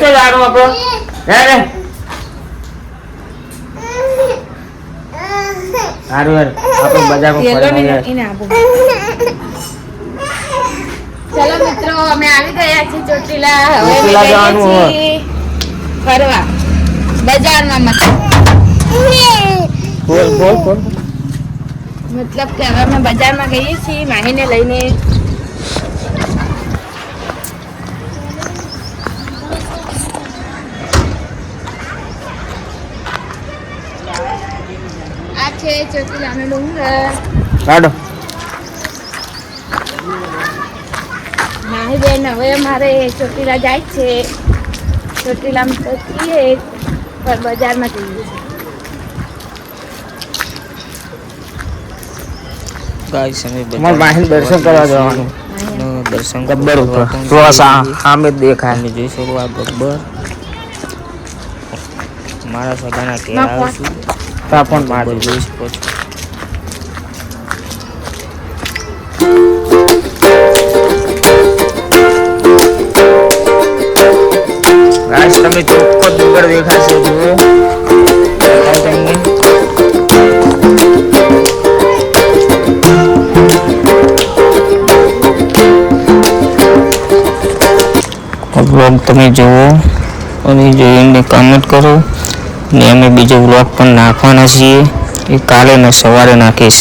તો જાણો આપણો રે. સારું યાર આપણે બજારમાં પેલો ફરવા ને ગયા. એને આપો. ચલો મિત્રો અમે આવી ગયા છીએ ચોટીલા. હવે ચોટીલા જવાનું ફરવા. બજારમાં મતલબ બોલ બોલ બોલ. મતલબ કે હવે અમે બજારમાં ગઈએ છીએ માહીને લઈને. છે ચોટીલાનો ડુંગર કાઢો. માહી બેન હવે અમારે ચોટીલા જાય છે. ચોટીલામાં તો છીએ પણ બજારમાં જઈએ ગાઈસ અમે અમારે માહીને દર્શન કરવા જવાનું. દર્શન ગબ્બર ઉપર. થોડા. સામે દેખાય. તમે જોઈ શકો આ ગબ્બર. મારા સગાના છું. તા પણ મારી જોઈ શકો છો આજ તમે ચોખ્ખો ડુંગર દેખાશે જુઓ તમને. બ્લોગ તમે જુઓ. અને જોઈને કમેન્ટ કરો. ને અમે બીજો બ્લોગ પણ નાખવાના છીએ. એ કાલે ને સવારે નાખીશ.